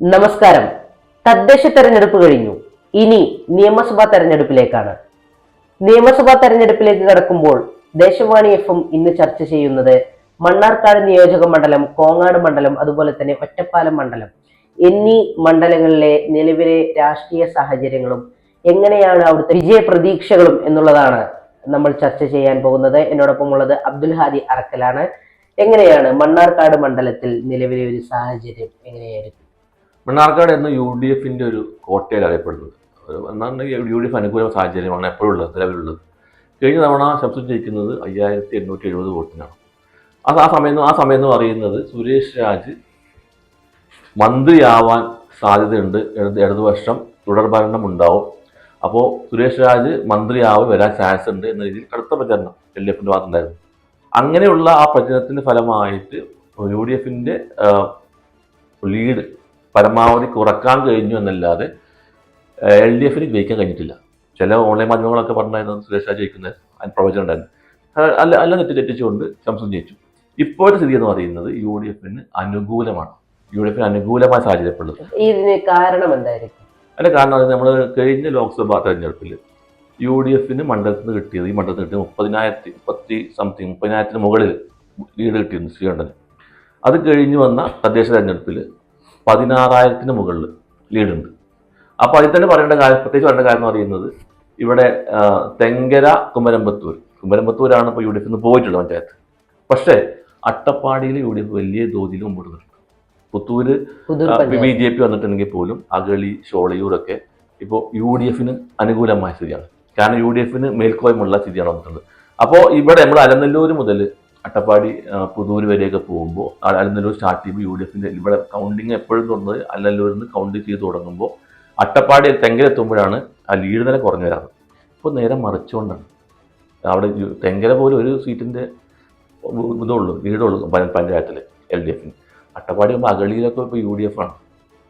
നമസ്കാരം. തദ്ദേശ തെരഞ്ഞെടുപ്പ് കഴിഞ്ഞു. ഇനി നിയമസഭാ തെരഞ്ഞെടുപ്പിലേക്കാണ്. നിയമസഭാ തെരഞ്ഞെടുപ്പിലേക്ക് കടക്കുമ്പോൾ ദേശവാണി എഫ് എം ഇന്ന് ചർച്ച ചെയ്യുന്നത് മണ്ണാർക്കാട് നിയോജക മണ്ഡലം കോങ്ങാട് മണ്ഡലം അതുപോലെ തന്നെ ഒറ്റപ്പാലം മണ്ഡലം എന്നീ മണ്ഡലങ്ങളിലെ നിലവിലെ രാഷ്ട്രീയ സാഹചര്യങ്ങളും എങ്ങനെയാണ് അവിടുത്തെ വിജയ പ്രതീക്ഷകളും എന്നുള്ളതാണ് നമ്മൾ ചർച്ച ചെയ്യാൻ പോകുന്നത്. എന്നോടൊപ്പം ഉള്ളത് അബ്ദുൽ ഹാദി അറക്കലാണ്. എങ്ങനെയാണ് മണ്ണാർക്കാട് മണ്ഡലത്തിൽ നിലവിലെ ഒരു സാഹചര്യം എങ്ങനെയായിരിക്കും? മണ്ണാർക്കാട് എന്ന യു ഡി എഫിന്റെ ഒരു കോട്ടയിൽ അറിയപ്പെടുന്നത്. ഒരു എന്നാണ് യു ഡി എഫ് അനുകൂല സാഹചര്യമാണ് എപ്പോഴും ഉള്ളത് നിലവിലുള്ളത് കഴിഞ്ഞ തവണ ശബ്ദം ജയിക്കുന്നത് അയ്യായിരത്തി എണ്ണൂറ്റി എഴുപത് വോട്ടിനാണ്. അത് ആ സമയം ആ സമയം എന്ന് പറയുന്നത് സുരേഷ് രാജ് മന്ത്രിയാവാൻ സാധ്യതയുണ്ട്. ഇടത് ഇടതുപക്ഷം തുടർഭരണം ഉണ്ടാവും. അപ്പോൾ സുരേഷ് രാജ് മന്ത്രിയാവ് വരാൻ ചാൻസ് ഉണ്ട് എന്ന രീതിയിൽ കടുത്ത പ്രചരണം എൽ ഡി എഫിന്റെ ഭാഗത്തുണ്ടായിരുന്നു. അങ്ങനെയുള്ള ആ പ്രചരണത്തിന്റെ ഫലമായിട്ട് യു ഡി എഫിന്റെ ലീഡ് പരമാവധി കുറയ്ക്കാൻ കഴിഞ്ഞു എന്നല്ലാതെ എൽ ഡി എഫിന് ജയിക്കാൻ കഴിഞ്ഞിട്ടില്ല. ചില ഓൺലൈൻ മാധ്യമങ്ങളൊക്കെ പറഞ്ഞായിരുന്നു സുരേഷ് അതിന് പ്രവചനം ഉണ്ടായിരുന്നു. അല്ല അല്ല തെറ്റ് തെറ്റിച്ചുകൊണ്ട് ശംസും ജയിച്ചു. ഇപ്പോഴത്തെ സ്ഥിതി എന്ന് പറയുന്നത് യു ഡി എഫിന് അനുകൂലമാണ്. യു ഡി എഫിന് അനുകൂലമായ സാഹചര്യപ്പെടുന്നത് ഇതിന് കാരണം എന്തായിരിക്കും? അതിന്റെ കാരണം നമ്മൾ കഴിഞ്ഞ ലോക്സഭാ തെരഞ്ഞെടുപ്പിൽ യു ഡി എഫിന് മണ്ഡലത്തിൽ നിന്ന് കിട്ടിയത് ഈ മണ്ഡലത്തിൽ കിട്ടിയത് മുപ്പതിനായിരത്തി മുപ്പത്തി സംതിങ് മുപ്പതിനായിരത്തിന് മുകളിൽ ലീഡ് കിട്ടിയിരുന്നു ശ്രീകണ്ഠന്. അത് കഴിഞ്ഞ് വന്ന തദ്ദേശ തെരഞ്ഞെടുപ്പിൽ പതിനാറായിരത്തിന് മുകളിൽ ലീഡുണ്ട്. അപ്പോൾ അതിൽ തന്നെ പറയേണ്ട കാര്യം പ്രത്യേകിച്ച് പറയേണ്ട കാര്യം എന്ന് പറയുന്നത് ഇവിടെ തെങ്കര കുമരമ്പത്തൂർ. കുമരമ്പത്തൂരാണ് ഇപ്പോൾ യു ഡി എഫ് നിന്ന് പോയിട്ടുള്ളത് പഞ്ചായത്ത്. പക്ഷേ അട്ടപ്പാടിയിൽ യു ഡി എഫ് വലിയ തോതിൽ മുമ്പോട്ട് നിൽക്കും പുത്തൂര് ബി ജെ പി വന്നിട്ടുണ്ടെങ്കിൽ പോലും അഗളി ഷോളയൂരൊക്കെ ഇപ്പോൾ യു ഡി എഫിന് അനുകൂലമായ സ്ഥിതിയാണ്. കാരണം യു ഡി എഫിന് മേൽക്കോയ്മുള്ള സ്ഥിതിയാണ് വന്നിട്ടുള്ളത്. അപ്പോൾ ഇവിടെ നമ്മൾ അലനല്ലൂർ മുതൽ അട്ടപ്പാടി പുതൂര് വരെയൊക്കെ പോകുമ്പോൾ അലനല്ലൂർ സ്റ്റാർട്ട് ചെയ്യുമ്പോൾ യു ഡി എഫിന്റെ ഇവിടെ കൗണ്ടിങ് എപ്പോഴും തുറന്നത് അലനല്ലൂരിൽ നിന്ന് കൗണ്ട് ചെയ്ത് തുടങ്ങുമ്പോൾ അട്ടപ്പാടി തെങ്കിലെത്തുമ്പോഴാണ് ആ ലീഡ് നില കുറഞ്ഞു വരാറ്. ഇപ്പോൾ നേരെ മറിച്ചുകൊണ്ടാണ്. അവിടെ തെങ്കര പോലും ഒരു സീറ്റിന്റെ ഇതുള്ളൂ ലീഡുള്ളൂ പഞ്ചായത്തിൽ എൽ ഡി എഫിന് അട്ടപ്പാടി ആകുമ്പോൾ അഗളിയിലൊക്കെ ഇപ്പോൾ യു ഡി എഫ് ആണ്.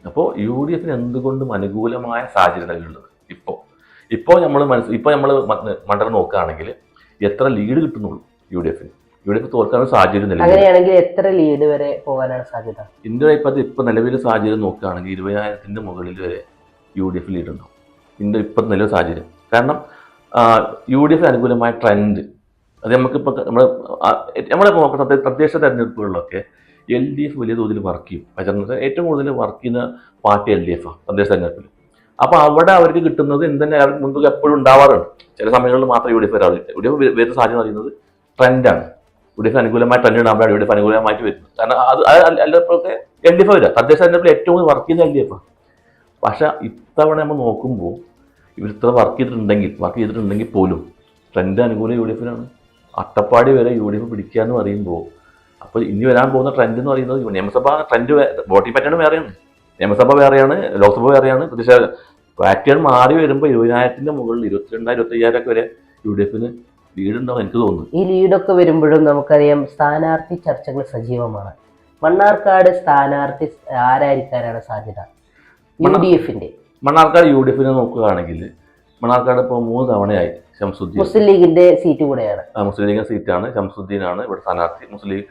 അപ്പോൾ യു ഡി എഫിന് എന്തുകൊണ്ടും അനുകൂലമായ സാഹചര്യങ്ങളുള്ളത് ഇപ്പോൾ ഇപ്പോൾ നമ്മൾ മനസ്സ് ഇപ്പോൾ നമ്മൾ മണ്ഡലം നോക്കുകയാണെങ്കിൽ എത്ര ലീഡ് കിട്ടുന്നുള്ളൂ യു ഡി എഫിന് യു ഇപ്പൊ തോൽക്കാനുള്ള സാഹചര്യം നിലവിൽ. അങ്ങനെയാണെങ്കിൽ എത്ര ലീഡ് വരെ പോകാനാണ് സാധ്യത? ഇന്ത്യ ഇപ്പൊ ഇപ്പൊ നിലവിലെ സാഹചര്യം നോക്കുകയാണെങ്കിൽ ഇരുപതിനായിരത്തിന്റെ മുകളിൽ വരെ യു ഡി എഫ് ലീഡ് ഉണ്ടാവും. ഇന്ത്യ ഇപ്പൊ നിലവിലെ സാഹചര്യം. കാരണം യു ഡി എഫ് അനുകൂലമായ ട്രെൻഡ് അത് നമുക്കിപ്പോൾ നമ്മൾ നമ്മളെ തദ്ദേശ- തെരഞ്ഞെടുപ്പുകളിലൊക്കെ എൽ ഡി എഫ് വലിയ തോതിൽ വർക്ക് ചെയ്യും. പ്രചരണത്തിൽ ഏറ്റവും കൂടുതൽ വർക്ക് ചെയ്യുന്ന പാർട്ടി എൽ ഡി എഫ് ആണ് തദ്ദേശ തെരഞ്ഞെടുപ്പിൽ അപ്പോൾ അവിടെ അവർക്ക് കിട്ടുന്നത് എന്തെന്നെ അവർക്ക് മുൻപ് എപ്പോഴും ഉണ്ടാവാറുണ്ട്. ചില സമയങ്ങളിൽ മാത്രം യു ഡി എഫ് വരാറില്ല. യു ഡി എഫ് വരുന്ന സാഹചര്യം അറിയുന്നത് ട്രെൻഡാണ് യു ഡി എഫ് അനുകൂലമായ ട്രെൻഡ് ഉണ്ടാകുമ്പോഴാണ് യു ഡി എഫ് അനുകൂലമായിട്ട് വരുന്നത് കാരണം അത് അല്ലപ്പോഴൊക്കെ എൽ ഡി എഫ് വരിക. തദ്ദേശ തെരഞ്ഞെടുപ്പിൽ ഏറ്റവും കൂടുതൽ വർക്ക് ചെയ്യുന്ന എൽ ഡി എഫ് പക്ഷെ ഇത്തവണ നമ്മൾ നോക്കുമ്പോൾ ഇവർ ഇത്ര വർക്ക് ചെയ്തിട്ടുണ്ടെങ്കിൽ വർക്ക് ചെയ്തിട്ടുണ്ടെങ്കിൽ പോലും ട്രെൻഡ് അനുകൂല യു ഡി എഫിനാണ് അട്ടപ്പാടി വരെ യു ഡി എഫ് പിടിക്കുക എന്ന് പറയുമ്പോൾ അപ്പോൾ ഇനി വരാൻ പോകുന്ന ട്രെൻഡ് എന്ന് പറയുന്നത് നിയമസഭ ട്രെൻഡ് വോട്ടിംഗ് പാറ്റേൺ വേറെയാണ്. നിയമസഭ വേറെയാണ് ലോക്സഭ വേറെയാണ്. പ്രതിഷേധ പാറ്റേൺ മാറി വരുമ്പോൾ ഇരുപതിനായിരത്തിന്റെ മുകളിൽ ഇരുപത്തിരണ്ടായിരം ഇരുപത്തയ്യായിരം ഒക്കെ വരെ യു ഡി എഫിന് ലീഡ് ഉണ്ടാവും എനിക്ക് തോന്നുന്നു ഈ ലീഡൊക്കെ വരുമ്പോഴും നമുക്കറിയാം സ്ഥാനാർത്ഥി ചർച്ചകൾ സജീവമാണ്. മണ്ണാർക്കാട് സ്ഥാനാർത്ഥി ആരായിരിക്കാനാണ് സാധ്യത? യു ഡി എഫിന്റെ മണ്ണാർക്കാട് യു ഡി എഫിനെ നോക്കുകയാണെങ്കിൽ മണ്ണാർക്കാട് ഇപ്പോൾ മൂന്ന് തവണയായി ശംസുദ്ദീൻ. മുസ്ലിം ലീഗിന്റെ സീറ്റ് കൂടെയാണ്. ആ, മുസ്ലിം ലീഗിന്റെ സീറ്റാണ്. ശംസുദ്ദീനാണ് ഇവിടെ സ്ഥാനാർത്ഥി. മുസ്ലിം ലീഗ്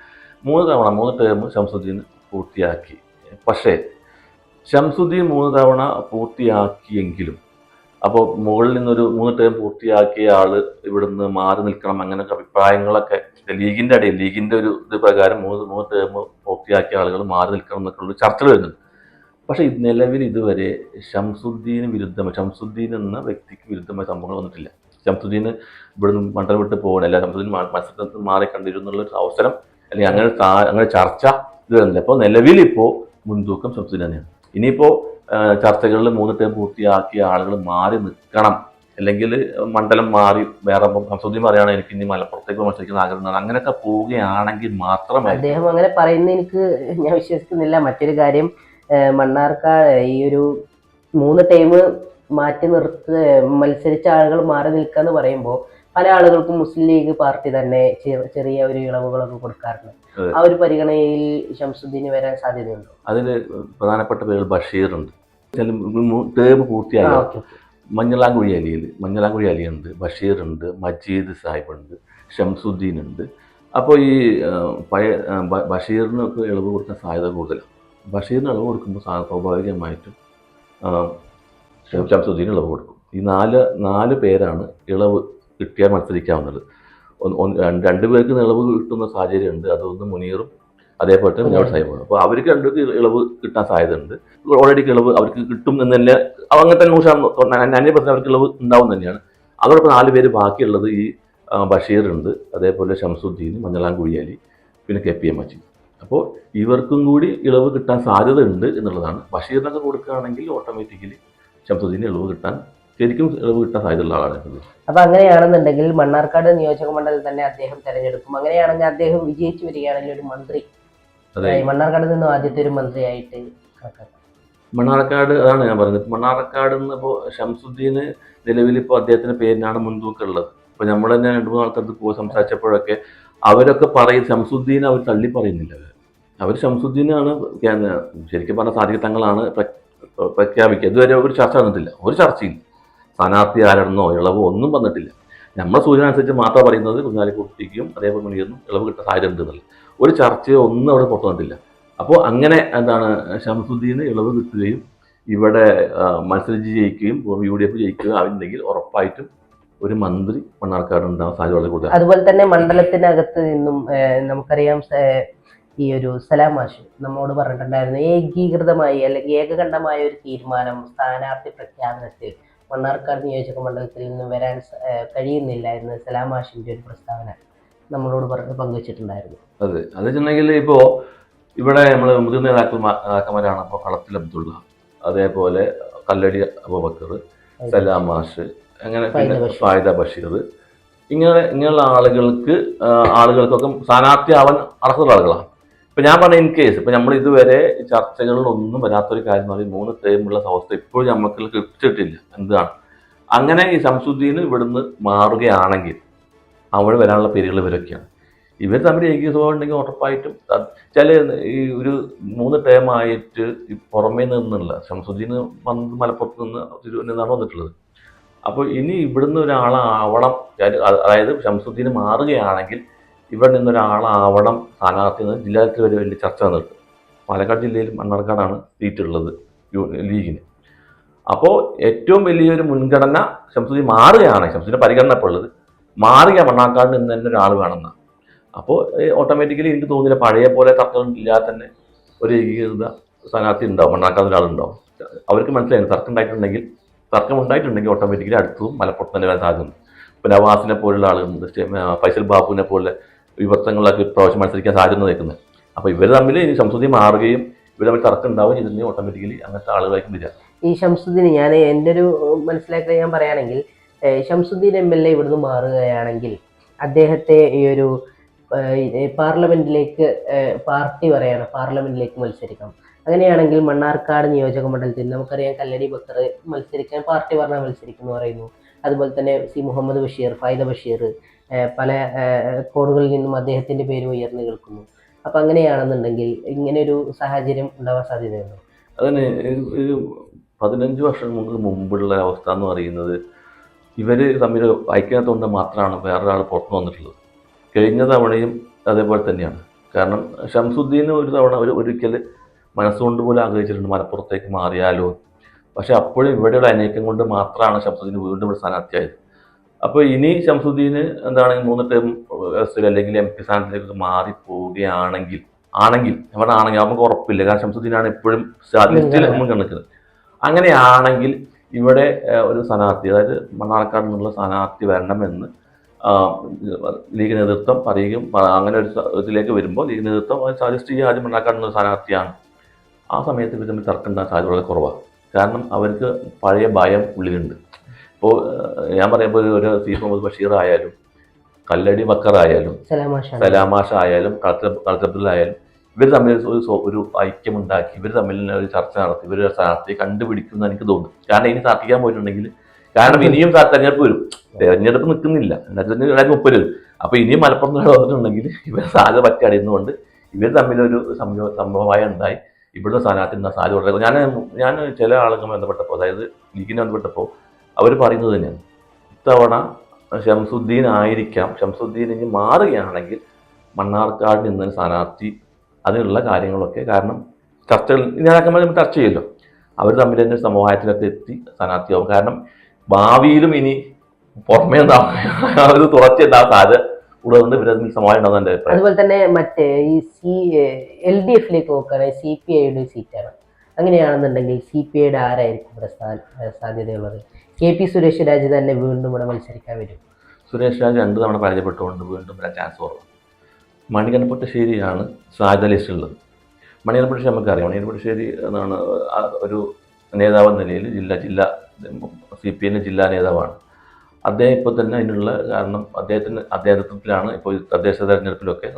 മൂന്ന് തവണ മൂന്ന് ടേം ശംസുദ്ദീൻ പൂർത്തിയാക്കി. പക്ഷേ ശംസുദ്ദീൻ മൂന്ന് തവണ പൂർത്തിയാക്കിയെങ്കിലും അപ്പോൾ മുകളിൽ നിന്നൊരു മൂന്ന് ടേം പൂർത്തിയാക്കിയ ആൾ ഇവിടുന്ന് മാറി നിൽക്കണം അങ്ങനെയൊക്കെ അഭിപ്രായങ്ങളൊക്കെ ലീഗിന്റെ ഇടയിൽ ലീഗിന്റെ ഒരു ഇത് പ്രകാരം മൂന്ന് മൂന്ന് ടേം പൂർത്തിയാക്കിയ ആളുകൾ മാറി നിൽക്കണം എന്നൊക്കെ ഉള്ള ചർച്ചകൾ വരുന്നുണ്ട്. പക്ഷേ നിലവിൽ ഇതുവരെ ഷംസുദ്ദീന് വിരുദ്ധമായി ഷംസുദ്ദീൻ എന്ന വ്യക്തിക്ക് വിരുദ്ധമായ സംഭവങ്ങൾ വന്നിട്ടില്ല. ഷംസുദ്ദീന് ഇവിടുന്ന് മണ്ഡലം വിട്ട് പോകണില്ല ഷംസുദ്ദീൻ മത്സരത്തിൽ മാറി കണ്ടിരുന്നുള്ള ഒരു അവസരം അല്ലെങ്കിൽ അങ്ങനെ അങ്ങനെ ചർച്ച ഇത് വരുന്നില്ല അപ്പോൾ നിലവിൽ ഇപ്പോൾ മുൻതൂക്കം ഷംസുദ്ദീൻ തന്നെയാണ്. ഇനിയിപ്പോൾ ചർച്ചകളിൽ മൂന്ന് ടേം പൂർത്തിയാക്കിയ ആളുകൾ മാറി നിൽക്കണം. അല്ലെങ്കിൽ മണ്ഡലം മാറി വേറെ ഷംസുദ്ദീൻ പറയുകയാണ് എനിക്ക് ഇനി മലപ്പുറത്തേക്ക് മത്സരിക്കുന്ന ആഗ്രഹം അങ്ങനെയൊക്കെ പോവുകയാണെങ്കിൽ മാത്രമേ അദ്ദേഹം അങ്ങനെ പറയുന്ന എനിക്ക് ഞാൻ വിശ്വസിക്കുന്നില്ല. മറ്റൊരു കാര്യം മണ്ണാർക്കാ ഈ ഒരു മൂന്ന് ടൈം മാറ്റി നിർത്ത മത്സരിച്ച ആളുകൾ മാറി നിൽക്കുക എന്ന് പറയുമ്പോൾ പല ആളുകൾക്കും മുസ്ലിം ലീഗ് പാർട്ടി തന്നെ ചെറിയ ഒരു ഇളവുകളൊക്കെ കൊടുക്കാറുണ്ട്. ആ ഒരു പരിഗണനയിൽ ഷംസുദ്ദീന് വരാൻ സാധ്യതയുണ്ട്? അതിൽ പ്രധാനപ്പെട്ട പേര് ബഷീറുണ്ട്. ടേബ് പൂർത്തിയായ? മഞ്ഞളാങ്കുഴി അലിയിൽ മഞ്ഞളാങ്കുഴി അലിയുണ്ട് ബഷീറുണ്ട് മജീദ് സാഹിബുണ്ട് ഷംസുദ്ദീൻ ഉണ്ട് അപ്പോൾ ഈ പഴയ ബഷീറിനൊക്കെ ഇളവ് കൊടുക്കാൻ സാധ്യത കൂടുതലാണ് ബഷീറിന് ഇളവ് കൊടുക്കുമ്പോൾ സ്വാഭാവികമായിട്ടും ഷംസുദ്ദീൻ ഇളവ് കൊടുക്കും. ഈ നാല് നാല് പേരാണ് ഇളവ് കിട്ടിയാൽ മത്സരിക്കാവുന്നത്. രണ്ട് പേർക്ക് ഇളവ് കിട്ടുന്ന സാഹചര്യമുണ്ട്. അതൊന്ന് മുനീറും അതേപോലെ തന്നെ മുനോട് സാഹിബാണ് അപ്പോൾ അവർക്ക് രണ്ടുപേർക്ക് ഇളവ് കിട്ടാൻ സാധ്യതയുണ്ട്. ഓൾറെഡി ഇളവ് അവർക്ക് കിട്ടും എന്ന് തന്നെ അങ്ങനെ തന്നെ നന്നെ പറഞ്ഞ അവർക്ക് ഇളവ് ഉണ്ടാവും തന്നെയാണ്. അതോടൊപ്പം നാല് പേര് ബാക്കിയുള്ളത് ഈ ബഷീറുണ്ട് അതേപോലെ ഷംസുദ്ദീൻ മഞ്ഞളാം മഞ്ഞളാംകുഴിയാലി പിന്നെ കെ പി എം അച്ചി അപ്പോൾ ഇവർക്കും കൂടി ഇളവ് കിട്ടാൻ സാധ്യതയുണ്ട് എന്നുള്ളതാണ്. ബഷീറിനൊക്കെ കൊടുക്കുകയാണെങ്കിൽ ഓട്ടോമാറ്റിക്കലി ഷംസുദ്ദീന് ഇളവ് കിട്ടാൻ ശരിക്കും ഇളവ് കിട്ടാൻ സാധ്യതയുള്ള ആളാണ്. അപ്പൊ അങ്ങനെയാണെന്നുണ്ടെങ്കിൽ മണ്ണാർക്കാട് നിയോജക മണ്ഡലത്തിൽ തന്നെ അദ്ദേഹം തെരഞ്ഞെടുക്കും. അങ്ങനെയാണെങ്കിൽ അദ്ദേഹം വിജയിച്ചു വരികയാണെങ്കിൽ ഒരു മന്ത്രി. മണ്ണാർക്കാട് നിന്നും ആദ്യത്തെ ഒരു മന്ത്രിയായിട്ട് കണക്കാക്കാം. മണ്ണാർക്കാട് അതാണ് ഞാൻ പറഞ്ഞത്. മണ്ണാർക്കാട് നിന്ന് ഇപ്പോൾ ഷംസുദ്ദീന് നിലവിൽ ഇപ്പോൾ അദ്ദേഹത്തിന്റെ പേരിനാണ് മുൻതൂക്കം ഉള്ളത്. ഇപ്പോൾ നമ്മൾ തന്നെ രണ്ട് മൂന്ന് ആൾക്കാർക്ക് പോയി സംസാരിച്ചപ്പോഴൊക്കെ അവരൊക്കെ പറയും ഷംസുദ്ദീൻ അവർ തള്ളി പറയുന്നില്ല. അവർ ഷംസുദ്ദീനാണ് ശരിക്കും പറഞ്ഞ സാധിക തങ്ങളാണ് പ്ര- പ്രഖ്യാപിക്കുക. ഇതുവരെ ഒരു ചർച്ച നടന്നിട്ടില്ല. ഒരു ചർച്ചയും സ്ഥാനാർത്ഥി ആരെന്നോ ഇളവോ ഒന്നും വന്നിട്ടില്ല. നമ്മുടെ സൂചന അനുസരിച്ച് മാത്രം പറയുന്നത് കുഞ്ഞാലിക്കുട്ടിക്കും അതേപോലെ മണിയൊന്നും ഇളവ് കിട്ടാൻ സാധ്യത ഉണ്ട് ഒരു ചർച്ചയോ ഒന്നും അവിടെ പുറത്തു വന്നിട്ടില്ല. അപ്പോൾ അങ്ങനെ എന്താണ് ഷംസുദ്ദീന് ഇളവ് കിട്ടുകയും ഇവിടെ മത്സരിച്ച് ജയിക്കുകയും യു ഡി എഫ് ജയിക്കുകയും ആവുന്നെങ്കിൽ ഉറപ്പായിട്ടും ഒരു മന്ത്രി മണ്ണാർക്കാടുണ്ടാവും സാധ്യത വളരെ കൂടുതൽ അതുപോലെ തന്നെ മണ്ഡലത്തിനകത്ത് നിന്നും നമുക്കറിയാം ഈ ഒരു സലാം മാഷ് നമ്മോട് പറഞ്ഞിട്ടുണ്ടായിരുന്നു ഏകീകൃതമായി അല്ലെങ്കിൽ ഏകകണ്ഠമായ ഒരു തീരുമാനം സ്ഥാനാർത്ഥി പ്രഖ്യാപനത്തിൽ മണ്ണാർക്കാട് നിയോജക മണ്ഡലത്തിൽ നിന്ന് വരാൻ കഴിയുന്നില്ല എന്ന് സലാം ഒരു പ്രസ്താവന നമ്മളോട് പറഞ്ഞ് പങ്കുവച്ചിട്ടുണ്ടായിരുന്നു. അതെ. അത് വെച്ചിട്ടുണ്ടെങ്കിൽ ഇപ്പോൾ ഇവിടെ നമ്മൾ മുതിർന്ന നേതാക്കന്മാരാണ് അപ്പോൾ കളത്തിൽ അബ്ദുള്ള അതേപോലെ കല്ലടി അബുബക്കർ സലാം മാഷ് അങ്ങനെ. ഫായിദ ബഷീർ. ഇങ്ങനെ ഇങ്ങനെയുള്ള ആളുകൾക്ക് ആളുകൾക്കൊക്കെ സ്ഥാനാർത്ഥി ആവാൻ അർഹതയുള്ള ആളുകളാണ്. ഇപ്പൊ ഞാൻ പറഞ്ഞ ഇൻ കേസ് ഇപ്പൊ നമ്മൾ ഇതുവരെ ചർച്ചകളിലൊന്നും വരാത്തൊരു കാര്യം എന്ന് പറയുന്നത് മൂന്ന് ടേമുള്ള അവസ്ഥ ഇപ്പോഴും നമുക്ക് കിട്ടിയിട്ടില്ല എന്താണ്? അങ്ങനെ ഈ ശംസുദ്ദീന് ഇവിടുന്ന് മാറുകയാണെങ്കിൽ അവിടെ വരാനുള്ള പേരുകൾ ഇവരൊക്കെയാണ്. ഇവർ തമ്മിൽ സ്വഭാവം ഉണ്ടെങ്കിൽ ഉറപ്പായിട്ടും ചില ഈ ഒരു മൂന്ന് ടേമായിട്ട് പുറമേ നിന്നുള്ള ശംസുദ്ദീന് വന്നത് മലപ്പുറത്ത് നിന്ന് തിരുവനന്തപുരത്താണ് വന്നിട്ടുള്ളത്. അപ്പോൾ ഇനി ഇവിടുന്ന് ഒരാളാവണം അതായത് ശംസുദ്ദീൻ മാറുകയാണെങ്കിൽ ഇവിടെ നിന്നൊരാളാവണം സ്ഥാനാർത്ഥി എന്ന് ജില്ലാതലത്തിൽ വരെ വലിയ ചർച്ച വന്നിട്ട്. പാലക്കാട് ജില്ലയിൽ മണ്ണാർക്കാടാണ് സീറ്റ് ഉള്ളത് യു- ലീഗിന്. അപ്പോൾ ഏറ്റവും വലിയൊരു മുൻഗണന ശംസുദ്ദീൻ മാറുകയാണ് ശംസുദ്ദീന്റെ പരിഗണന ഇപ്പോൾ ഉള്ളത്. മാറുക മണ്ണാർക്കാട് നിന്ന് തന്നെ ഒരാൾ വേണമെന്നാണ്. അപ്പോൾ ഓട്ടോമാറ്റിക്കലി എനിക്ക് തോന്നില്ല പഴയ പോലെ തർക്കം ഇല്ലാതെ തന്നെ ഒരു ഏകീകൃത സ്ഥാനാർത്ഥി ഉണ്ടാവും മണ്ണാർക്കാട് ഒരാളുണ്ടാവും അവർക്ക് മനസ്സിലായി തർക്കം ഉണ്ടായിട്ടുണ്ടെങ്കിൽ തർക്കം ഉണ്ടായിട്ടുണ്ടെങ്കിൽ ഓട്ടോമാറ്റിക്കലി അടുത്തതും മലപ്പുറത്ത് തന്നെ വരാൻ സാധ്യതയുണ്ട്. ഇപ്പോൾ നവാസിനെ പോലുള്ള ആളുകളുണ്ട് ഫൈസൽ ബാബുവിനെ പോലെ വിവർത്തനങ്ങളൊക്കെ പ്രാവശ്യം മത്സരിക്കാൻ സാധ്യത നിൽക്കുന്നത് അപ്പോൾ ഇവർ തമ്മിൽ ഇനി സംസ്കൃതി മാറുകയും ഇവർ തമ്മിൽ തർക്കം ഉണ്ടാവുകയും ചെയ്തിട്ടുണ്ടെങ്കിൽ ഓട്ടോമാറ്റിക്കലി അങ്ങനത്തെ ആളുകളായിരിക്കും വരിക. ഈ ശംസുദ്ദീന് ഞാൻ എന്റെ ഒരു മനസ്സിലാക്കി ഞാൻ പറയുകയാണെങ്കിൽ ശംസുദ്ദീൻ എം എൽ എ ഇവിടുന്ന് മാറുകയാണെങ്കിൽ അദ്ദേഹത്തെ ഈ ഒരു പാർലമെന്റിലേക്ക് പാർട്ടി പറയാണ് പാർലമെന്റിലേക്ക് മത്സരിക്കണം. അങ്ങനെയാണെങ്കിൽ മണ്ണാർക്കാട് നിയോജക മണ്ഡലത്തിൽ നമുക്കറിയാം കല്ലടി ബക്കർ മത്സരിക്കാൻ പാർട്ടി പറഞ്ഞാൽ മത്സരിക്കുന്നു പറയുന്നു. അതുപോലെ തന്നെ സി മുഹമ്മദ് ബഷീർ ഫൈദ ബഷീർ പല കോണുകളിൽ നിന്നും അദ്ദേഹത്തിന്റെ പേര് ഉയർന്നു കേൾക്കുന്നു. അപ്പൊ അങ്ങനെയാണെന്നുണ്ടെങ്കിൽ ഇങ്ങനെ ഒരു സാഹചര്യം ഉണ്ടാവാൻ സാധ്യതയുണ്ടോ? അതന്നെ ഒരു- ഒരു പതിനഞ്ച് വർഷം മുമ്പ് മുമ്പുള്ള അവസ്ഥ എന്ന് പറയുന്നത് ഇവർ തമ്മിൽ ഐക്യത്തോണ്ട് മാത്രമാണ് വേറൊരാൾ പുറത്തു വന്നിട്ടുള്ളത്. കഴിഞ്ഞ തവണയും അതേപോലെ തന്നെയാണ്. കാരണം ഷംസുദ്ദീൻ ഒരു തവണ ഒരു ഒരിക്കൽ മനസ്സുകൊണ്ട് പോലും ആഗ്രഹിച്ചിട്ടുണ്ട് മലപ്പുറത്തേക്ക് മാറിയാലോ. പക്ഷെ അപ്പോഴും ഇവിടെയുള്ള അനേക്കം കൊണ്ട് മാത്രമാണ് ഷംസുദ്ദീൻ വീണ്ടും ഇവിടെ സ്ഥാനാർത്ഥിയായത്. അപ്പോൾ ഇനി ഷംസുദ്ദീന് എന്താണ് മൂന്ന് ടേം എസ് അല്ലെങ്കിൽ എം പി സ്ഥാനത്തേക്ക് മാറി പോവുകയാണെങ്കിൽ ആണെങ്കിൽ അവിടെ ആണെങ്കിൽ നമുക്ക് ഉറപ്പില്ല. കാരണം ഷംസുദ്ദീനാണ് എപ്പോഴും ലിസ്റ്റിൽ മുൻഗണന അങ്ങനെയാണെങ്കിൽ ഇവിടെ ഒരു സ്ഥാനാർത്ഥി അതായത് മണ്ണാർക്കാട് നിന്നുള്ള സ്ഥാനാർത്ഥി വരണമെന്ന് ലീഗ് നേതൃത്വം പറയുകയും അങ്ങനെ ഒരു ഇതിലേക്ക് വരുമ്പോൾ ലീഗ് നേതൃത്വം സജസ്റ്റ് ചെയ്യുക ആദ്യം മണ്ണാർക്കാട് നിന്നുള്ള സ്ഥാനാർത്ഥിയാണ്. ആ സമയത്ത് ഇവർ തമ്മിൽ തർക്കം ഉണ്ടാകാൻ സാധ്യത വളരെ കുറവാണ്. കാരണം അവർക്ക് പഴയ ഭയം ഉള്ളിലുണ്ട്. ഇപ്പോൾ ഞാൻ പറയുമ്പോൾ ഒരു സി മുഹമ്മദ് ബഷീർ ആയാലും കല്ലടി ബക്കർ ആയാലും സലാമാഷ ആയാലും. കളത്തബ്ദുലായാലും ഇവർ തമ്മിൽ ഒരു ഒരു ഐക്യമുണ്ടാക്കി ഇവർ തമ്മിൽ ഒരു ചർച്ച നടത്തി ഇവർ സ്ഥാനാർത്ഥിയെ കണ്ടുപിടിക്കുമെന്ന് എനിക്ക് തോന്നുന്നു. കാരണം ഇനി സാധിക്കാൻ പോയിട്ടുണ്ടെങ്കിൽ കാരണം ഇനിയും തെരഞ്ഞെടുപ്പ് വരും. തെരഞ്ഞെടുപ്പ് നിൽക്കുന്നില്ല. രണ്ടായിരത്തി മുപ്പത് വരും. അപ്പൊ ഇനിയും മലപ്പുറം വന്നിട്ടുണ്ടെങ്കിൽ ഇവർ സാധ്യത പറ്റി അടിയുന്നതുകൊണ്ട് ഇവർ തമ്മിലൊരു സംഭവ സംഭവമായി ഉണ്ടായി. ഇവിടുത്തെ സ്ഥാനാർത്ഥി സാധ്യത വളരെ ഞാൻ ഞാൻ ചില ആളുകൾ ബന്ധപ്പെട്ടപ്പോൾ അതായത് ലീഗിനെ ബന്ധപ്പെട്ടപ്പോൾ അവർ പറയുന്നത് തന്നെയാണ്. ഇത്തവണ ഷംസുദ്ദീൻ ആയിരിക്കാം. ഷംസുദ്ദീൻ ഇനി മാറുകയാണെങ്കിൽ മണ്ണാർക്കാട് നിന്നൊരു സ്ഥാനാർത്ഥി അതിനുള്ള കാര്യങ്ങളൊക്കെ കാരണം ചർച്ചകൾ നേതാക്കന്മാർ നമ്മൾ ചർച്ച ചെയ്യുമല്ലോ. അവർ തമ്മിൽ തന്നെ സമവായത്തിലൊക്കെ എത്തി സ്ഥാനാർത്ഥിയാവും. കാരണം ഭാവിയിലും ഇനി പുറമേ അവർ തുറച്ചുണ്ടാകാൻ സാധ്യത അഭിപ്രായം. അതുപോലെ തന്നെ മറ്റേ ഈ സി എൽ ഡി എഫിലേക്ക് നോക്കുകയാണെങ്കിൽ സി പി ഐയുടെ സീറ്റാണ്. അങ്ങനെയാണെന്നുണ്ടെങ്കിൽ സി പി ഐയുടെ ആരായിരിക്കും സാധ്യതയുള്ളത്? കെ പി സുരേഷ് രാജ് തന്നെ വീണ്ടും ഇവിടെ മത്സരിക്കാൻ വരും. സുരേഷ് രാജ് രണ്ട് തവണ പരാജയപ്പെട്ടുകൊണ്ട് വീണ്ടും വരാൻ ചാൻസ് കുറവ് മണികണ്ഠപുട്ടശ്ശേരിയാണ് സാധ്യത ലിസ്റ്റുള്ളത് മണികണ്ഠപുട്ടശ്ശേരി നമുക്കറിയാം. മണികണ്ഠപുട്ടശ്ശേരി എന്നാണ് ഒരു നേതാവ് നിലയിൽ ജില്ലാ ജില്ലാ സി പി എമ്മിന്റെ ജില്ലാ നേതാവാണ്. അദ്ദേഹം ഇപ്പോൾ തന്നെ അതിനുള്ള കാരണം അദ്ദേഹത്തിന് അദ്ദേഹത്തിലാണ് ഇപ്പോൾ തദ്ദേശ തെരഞ്ഞെടുപ്പിലൊക്കെ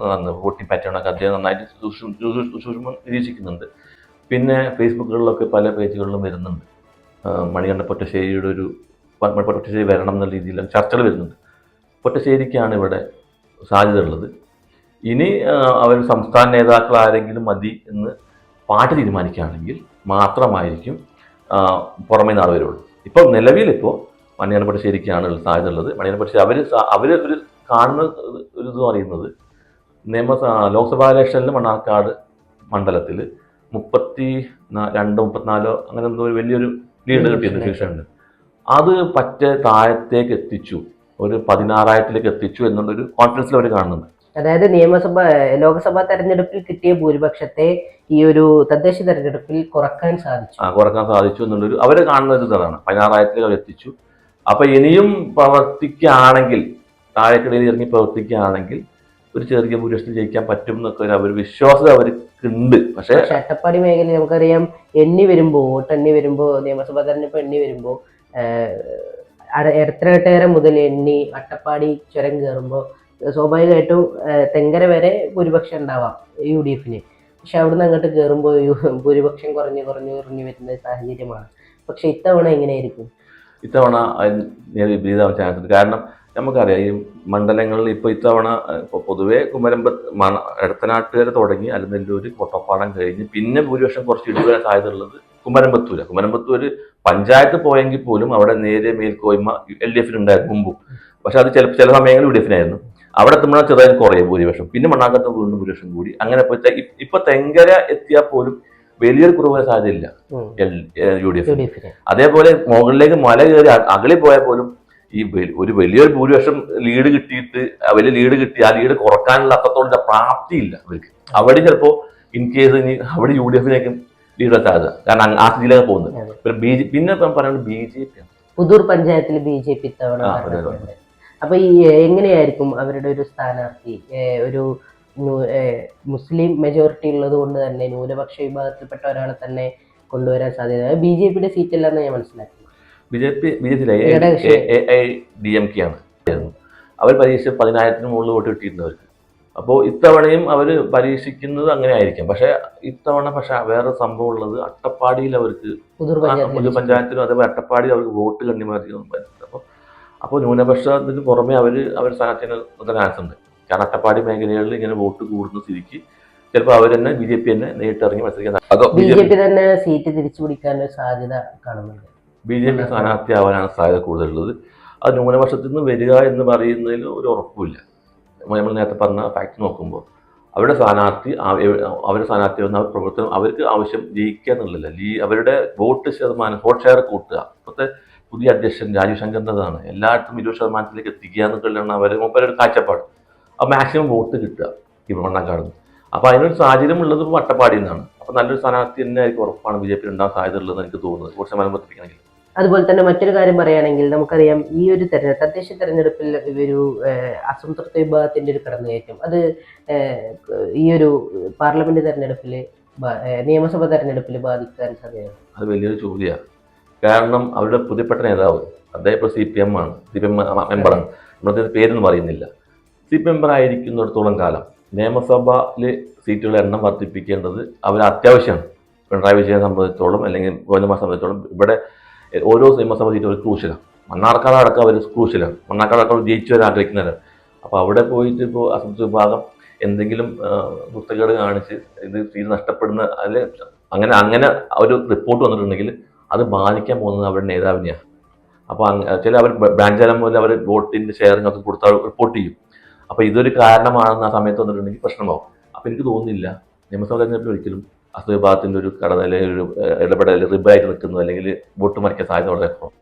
വോട്ടിംഗ് പാറ്റേണൊക്കെ അദ്ദേഹം നന്നായിട്ട് സൂക്ഷ്മ നിരീക്ഷിക്കുന്നുണ്ട്. പിന്നെ ഫേസ്ബുക്കുകളിലൊക്കെ പല പേജുകളിലും വരുന്നുണ്ട്. മണികണ്ഠ പൊറ്റശ്ശേരിയുടെ ഒരു പൊറ്റശ്ശേരി വരണം എന്ന രീതിയിൽ ചർച്ചകൾ വരുന്നുണ്ട് പൊറ്റശ്ശേരിക്കാണ് ഇവിടെ സാധ്യത ഉള്ളത്. ഇനി അവർ സംസ്ഥാന നേതാക്കൾ ആരെങ്കിലും മതി എന്ന് പാർട്ടി തീരുമാനിക്കുകയാണെങ്കിൽ മാത്രമായിരിക്കും പുറമേ നാളെ വരുള്ളൂ. ഇപ്പോൾ നിലവിലിപ്പോൾ മണിയന പൊറ്റശ്ശേരിക്കാണ് സാധ്യത ഉള്ളത്. മണിയന പൊറ്റശ്ശേരി അവർ അവർ ഒരു കാണുന്ന ഒരു ഇത് പറയുന്നത് നിയമസ ലോക്സഭാ ഇലക്ഷനിൽ മണ്ണാർക്കാട് മണ്ഡലത്തിൽ മുപ്പത്തി രണ്ടോ മുപ്പത്തിനാലോ അങ്ങനെ എന്തോ ഒരു വലിയൊരു ലീഡ് കിട്ടിയ ശേഷമാണ് അത് പറ്റ താഴത്തേക്ക് എത്തിച്ചു. ഒരു പതിനാറായിരത്തിലേക്ക് എത്തിച്ചു എന്നുള്ളൊരു കോൺഫിഡൻസിൽ അവർ കാണുന്നുണ്ട്. അതായത് നിയമസഭ ലോക്സഭാ തെരഞ്ഞെടുപ്പിൽ കിട്ടിയ ഭൂരിപക്ഷത്തെ ഈ ഒരു തദ്ദേശ തെരഞ്ഞെടുപ്പിൽ കുറയ്ക്കാൻ സാധിച്ചു. ആ, കുറയ്ക്കാൻ സാധിച്ചു എന്നുള്ളൊരു അവർ കാണുന്ന ഒരു ഇതാണ്. പതിനാറായിരത്തിലേക്ക് അവർ എത്തിച്ചു. അപ്പൊ ഇനിയും പ്രവർത്തിക്കുകയാണെങ്കിൽ താഴേക്കിടയിൽ ഇറങ്ങി പ്രവർത്തിക്കുകയാണെങ്കിൽ ഒരു ചെറിയ ഭൂരിപക്ഷത്തിൽ ജയിക്കാൻ പറ്റും എന്നൊക്കെ ഒരു അവർ വിശ്വാസം അവർക്കുണ്ട് പക്ഷേ പക്ഷെ അട്ടപ്പാടി മേഖലയിൽ നമുക്കറിയാം എണ്ണി വരുമ്പോ വോട്ട് എണ്ണി വരുമ്പോൾ നിയമസഭാ തെരഞ്ഞെടുപ്പ് എണ്ണി വരുമ്പോൾ എടത്തരകട്ടേര മുതൽ എണ്ണി അട്ടപ്പാടി ചുരം കയറുമ്പോൾ സ്വാഭാവികമായിട്ടും തെങ്കര വരെ ഭൂരിപക്ഷം ഉണ്ടാവാം യു ഡി എഫിന് പക്ഷെ അവിടുന്ന് അങ്ങോട്ട് കയറുമ്പോൾ ഭൂരിപക്ഷം കുറഞ്ഞു കുറഞ്ഞു കുറഞ്ഞു വരുന്ന സാഹചര്യമാണ്. പക്ഷെ ഇത്തവണ എങ്ങനെയായിരിക്കും? ഇത്തവണ നേരെ വിപരീതമാവാൻ ചാൻസ് ഉണ്ട് കാരണം നമുക്കറിയാം ഈ മണ്ഡലങ്ങളിൽ ഇപ്പോൾ ഇത്തവണ ഇപ്പോൾ പൊതുവേ കുമരമ്പ മണ എടത്തനാട്ടുകാരെ തുടങ്ങി അലനെല്ലൂർ കൊട്ടപ്പാടം കഴിഞ്ഞ് പിന്നെ ഭൂരിപക്ഷം കുറച്ച് ഇടിവരാൻ സാധ്യത ഉള്ളത് കുമരമ്പത്തൂര്. കുമരമ്പത്തൂര് പഞ്ചായത്ത് പോയെങ്കിൽ പോലും അവിടെ നേരെ മേൽക്കോയ്മ എൽ ഡി എഫിന് ഉണ്ടായിരുന്നു മുമ്പും. പക്ഷെ അത് ചില ചില സമയങ്ങളിൽ യു ഡി എഫിനായിരുന്നു. അവിടെ എത്തുമ്പോൾ ചെറുതായി കുറയും ഭൂരിപക്ഷം. പിന്നെ മണ്ണാക്കത്ത് വീണ്ടും ഭൂരിപക്ഷം കൂടി. അങ്ങനെ പോയി ഇപ്പൊ തെങ്കര എത്തിയാൽ പോലും വലിയൊരു കുറവ് സാധ്യതയില്ല യു ഡി എഫ് അതേപോലെ മുകളിലേക്ക് മല കയറി അകളിൽ പോയാൽ പോലും ഈ ഒരു വലിയൊരു ഭൂരിപക്ഷം ലീഡ് കിട്ടിയിട്ട് അവർ വലിയ ലീഡ് കിട്ടി ആ ലീഡ് കുറക്കാനുള്ള അത്രത്തോളം പ്രാപ്തിയില്ല അവർക്ക്. അവിടെ ചിലപ്പോ ഇൻ കേസ് ഇനി അവിടെ യു ഡി എഫിനേക്കും ലീഡ് സാധ്യത. കാരണം ആ സ്ഥിതിയിലാണ് പോകുന്നത്. പിന്നെ ബി ജെ പിന്നെ പറയുന്നത് ബി ജെ പി പുതൂർ പഞ്ചായത്തിൽ ബി ജെ പി. ഭരണത്തിലുണ്ട്. അപ്പൊ ഈ എങ്ങനെയായിരിക്കും അവരുടെ ഒരു സ്ഥാനാർത്ഥി? ഒരു മുസ്ലിം മെജോറിറ്റി ഉള്ളത് കൊണ്ട് തന്നെ ന്യൂനപക്ഷ വിഭാഗത്തിൽപ്പെട്ട ഒരാളെ തന്നെ കൊണ്ടുവരാൻ സാധ്യത. ബി ജെ പിയുടെ സീറ്റ് അല്ലാന്ന് ഞാൻ മനസ്സിലാക്കി. B J P B J P A? I D M K ആണ് അവർ പരീക്ഷ പതിനായിരത്തിന് മുകളിൽ വോട്ട് കിട്ടിയിട്ടുണ്ട് അവർക്ക് അപ്പോൾ ഇത്തവണയും അവർ പരീക്ഷിക്കുന്നത് അങ്ങനെ ആയിരിക്കും. പക്ഷേ ഇത്തവണ പക്ഷേ വേറെ സംഭവം ഉള്ളത് അട്ടപ്പാടിയിൽ അവർക്ക് ഒരു പഞ്ചായത്തിലും അതേപോലെ അട്ടപ്പാടിയിൽ അവർക്ക് വോട്ട് പറ്റില്ല. അപ്പോൾ അപ്പോൾ ന്യൂനപക്ഷത്തിന് പുറമെ അവർ അവർ സ്ഥാനത്തിന് ചാൻസ് ഉണ്ട് കാരണം അട്ടപ്പാടി മേഖലകളിൽ ഇങ്ങനെ വോട്ട് കൂടുന്ന സ്ഥിതിക്ക് ചിലപ്പോൾ അവർ തന്നെ ബി ജെ പി തന്നെ നേരിട്ടിറങ്ങി മത്സരിക്കാൻ ബി ജെ പി തന്നെ സീറ്റ് തിരിച്ചു പിടിക്കാൻ സാധ്യത കാണുന്നുണ്ട്. ബി ജെ പി സ്ഥാനാർത്ഥിയാവാനാണ് സാധ്യത കൂടുതലുള്ളത്. അത് ന്യൂനപക്ഷത്തിൽ നിന്ന് വരിക എന്ന് പറയുന്നതിൽ ഒരു ഉറപ്പില്ല നമ്മൾ നേരത്തെ പറഞ്ഞ ഫാക്ട് നോക്കുമ്പോൾ. അവരുടെ സ്ഥാനാർത്ഥി അവരുടെ സ്ഥാനാർത്ഥി വന്ന പ്രവർത്തനം അവർക്ക് ആവശ്യം ജയിക്കുക എന്നുള്ളതല്ല. ലീ അവരുടെ വോട്ട് ശതമാനം വോട്ട് ഷെയർ കൂട്ടുക. ഇപ്പോഴത്തെ പുതിയ അധ്യക്ഷൻ രാജീവ് ശങ്കറിന്റെതാണ് എല്ലായിടത്തും ഇരുപത് ശതമാനത്തിലേക്ക് എത്തിക്കുക എന്നുള്ളതാണ് അവർ ഒരു കാഴ്ചപ്പാട്. ആ മാക്സിമം വോട്ട് കിട്ടുക ഈ മണ്ണാക്കാട് അപ്പോൾ അതിനൊരു സാഹചര്യം ഉള്ളത് വട്ടപ്പാടിയിൽ നിന്നാണ്. അപ്പോൾ നല്ലൊരു സ്ഥാനാർത്ഥി തന്നെ ആയിരിക്കും ഉറപ്പാണ് ബി ജെ പി ഉണ്ടാകാൻ സാധ്യത ഉള്ളതെന്ന് എനിക്ക് തോന്നുന്നത്. കുറച്ച് ശതമാനം വർദ്ധിപ്പിക്കണമെങ്കിൽ അതുപോലെ തന്നെ മറ്റൊരു കാര്യം പറയുകയാണെങ്കിൽ നമുക്കറിയാം ഈ ഒരു തെരഞ്ഞെടുപ്പ് തദ്ദേശ തെരഞ്ഞെടുപ്പിൽ ഒരു അസംതൃപ്തി വിഭാഗത്തിന്റെ ഒരു കടന്നുകയറ്റം അത് ഈ ഒരു പാർലമെന്റ് തെരഞ്ഞെടുപ്പിൽ നിയമസഭാ തെരഞ്ഞെടുപ്പിൽ ബാധിക്കാൻ സാധ്യത അത് വലിയൊരു ചോദ്യമാണ്. കാരണം അവരുടെ പുതിയപ്പെട്ട നേതാവ് അദ്ദേഹം ഇപ്പോൾ സി പി എം ആണ്. സി പി എം മെമ്പറാണ് നമ്മളത് പേരൊന്നും അറിയുന്നില്ല. സി പി മെമ്പർ ആയിരിക്കുന്നിടത്തോളം കാലം നിയമസഭയിൽ സീറ്റുകളുടെ എണ്ണം വർദ്ധിപ്പിക്കേണ്ടത് അവർ അത്യാവശ്യമാണ് പിണറായി വിജയനെ സംബന്ധിച്ചോളം അല്ലെങ്കിൽ ഗോവിന്ദമാരെ സംബന്ധിച്ചോളം. ഇവിടെ ഓരോ സിനിമ സീറ്റും ഒരു ക്രൂഷ്യലാണ് മണ്ണാർക്കാട് അടക്കം അവർ ക്രൂഷ്യലാണ് മണ്ണാർക്കാട് അടക്കം ജയിച്ചു വരാൻ ആഗ്രഹിക്കുന്നവരാണ് അപ്പോൾ അവിടെ പോയിട്ട് ഇപ്പോൾ അസംസ് വിഭാഗം എന്തെങ്കിലും കുത്തക്കേട് കാണിച്ച് ഇത് സീറ്റ് നഷ്ടപ്പെടുന്ന അതിൽ അങ്ങനെ അങ്ങനെ ഒരു റിപ്പോർട്ട് വന്നിട്ടുണ്ടെങ്കിൽ അത് ബാധിക്കാൻ പോകുന്നത് അവരുടെ നേതാവിനെയാണ് അപ്പോൾ ചില അവർ ബ്രാഞ്ച് തലം മുതൽ അവർ വോട്ടിന്റെ ഷെയറിംഗ് ഒക്കെ കൊടുത്താൽ റിപ്പോർട്ട് ചെയ്യും. അപ്പോൾ ഇതൊരു കാരണമാണെന്ന് ആ സമയത്ത് വന്നിട്ടുണ്ടെങ്കിൽ പ്രശ്നമാകും അപ്പോൾ എനിക്ക് തോന്നുന്നില്ല നിയമസഭാ തെരഞ്ഞെടുപ്പിൽ ഒരിക്കലും അസു വിഭാഗത്തിന്റെ ഒരു കടന്ന അല്ലെങ്കിൽ ഒരു ഇടപെടൽ റിബായിട്ട് നിൽക്കുന്നു അല്ലെങ്കിൽ വോട്ട് മറിക്കാൻ സാധ്യത വളരെ കുറവ്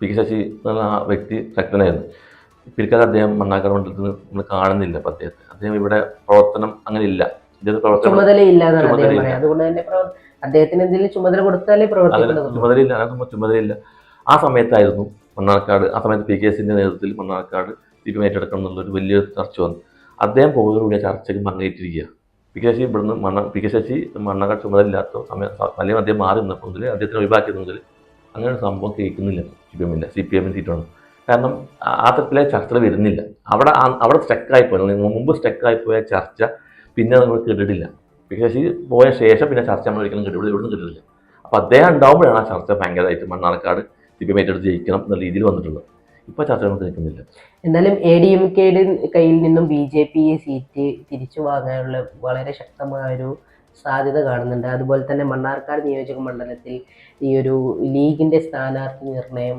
പി കെ ശശി എന്ന വ്യക്തി ശക്തനായിരുന്നു. പിൽക്കാലം അദ്ദേഹം മണ്ണാക്കാട് മണ്ഡലത്തിൽ നിന്ന് നമ്മൾ കാണുന്നില്ല അപ്പം അദ്ദേഹത്തെ അദ്ദേഹം ഇവിടെ പ്രവർത്തനം അങ്ങനെ ഇല്ല അതുകൊണ്ട് തന്നെ അദ്ദേഹത്തിന് എന്തെങ്കിലും ചുമതല കൊടുത്താലേ അതിന് പ്രവർത്തിക്കുന്നത് ചുമതലയില്ല. ആ സമയത്തായിരുന്നു മണ്ണാർക്കാട് ആ സമയത്ത് പി കെ എസിന്റെ നേതൃത്വത്തിൽ മണ്ണാർക്കാട് സി പി എം ഏറ്റെടുക്കണം എന്നുള്ളൊരു വലിയൊരു ചർച്ച വന്നു. അദ്ദേഹം പോകുന്നതിലൂടെ ആ ചർച്ചയ്ക്ക് മങ്ങേറ്റിരിക്കുക. പി കെ ശശി ഇവിടുന്ന് മണ്ണ പി കെ ശശി മണ്ണാർക്കാട് ചുമതലയില്ലാത്ത സമയം അല്ലെങ്കിൽ അദ്ദേഹം മാറി നിന്നപ്പോൾ മുതൽ അദ്ദേഹത്തിന് ഒഴിവാക്കിയത് മുതൽ അങ്ങനെ ഒരു സംഭവം കേൾക്കുന്നില്ല. സി പി എമ്മില്ല സി പി എമ്മിന് സീറ്റാണ് കാരണം ആ ആ തരത്തിലെ ചർച്ച വരുന്നില്ല. അവിടെ അവിടെ സ്റ്റക്കായി പോയി. മുമ്പ് സ്റ്റക്കായി പോയ ചർച്ച പിന്നെ നമ്മൾ കേട്ടിട്ടില്ല. വിശേഷി പോയ ശേഷം പിന്നെ ചർച്ച നമ്മൾ ഒരിക്കലും ഇവിടെ ഇവിടുന്ന് കേട്ടിട്ടില്ല. അപ്പോൾ അദ്ദേഹം ഉണ്ടാകുമ്പോഴാണ് ആ ചർച്ച ഭയങ്കരമായിട്ട് മണ്ണാർക്കാട് സി ഏറ്റെടുത്ത് ജയിക്കണം എന്ന രീതിയിൽ വന്നിട്ടുള്ളത്. ഇപ്പോൾ ചർച്ച നമുക്ക് നിൽക്കുന്നില്ല എന്നാലും എ ഡി എം കെയുടെ കയ്യിൽ നിന്നും ബി ജെ പി സീറ്റ് തിരിച്ചു വാങ്ങാനുള്ള വളരെ ശക്തമായ ഒരു സാധ്യത കാണുന്നുണ്ട്. അതുപോലെ തന്നെ മണ്ണാർക്കാട് നിയോജക മണ്ഡലത്തിൽ ഈ ഒരു ലീഗിന്റെ സ്ഥാനാർത്ഥി നിർണയം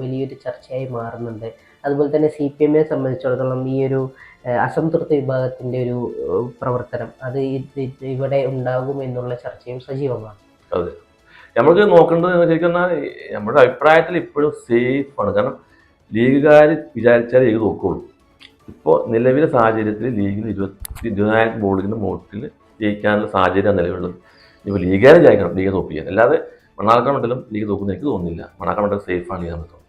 വലിയൊരു ചർച്ചയായി മാറുന്നുണ്ട്. അതുപോലെ തന്നെ സി പി എമ്മിനെ സംബന്ധിച്ചിടത്തോളം ഈ ഒരു അസംതൃപ്തി വിഭാഗത്തിന്റെ ഒരു പ്രവർത്തനം അത് ഇവിടെ ഉണ്ടാകും എന്നുള്ള ചർച്ചയും സജീവമാണ്. അതെ. നമ്മൾക്ക് നോക്കേണ്ടത് പറഞ്ഞാൽ നമ്മുടെ അഭിപ്രായത്തിൽ ഇപ്പോഴും സേഫ് ആണ്. കാരണം ലീഗുകാർ വിചാരിച്ചാൽ ലീഗ് നോക്കുള്ളൂ ഇപ്പോൾ നിലവിലെ സാഹചര്യത്തിൽ ലീഗിന് ഇരുപത്തി ഇരുപതിനായിരം ബോളിന് വോട്ടിൽ ജയിക്കാനുള്ള സാഹചര്യം നിലവിലുള്ളത് ഇപ്പോൾ ലീഗാലും ജയിക്കണം ലീഗ് തോപ്പിക്കാൻ. അല്ലാതെ മണ്ണാർക്കാട് മണ്ഡലം ലീഗ് തോക്കുന്ന എനിക്ക് തോന്നുന്നില്ല. മണ്ണാർക്കാട് മണ്ഡലം സേഫാണ് ലീഗ് നമുക്ക്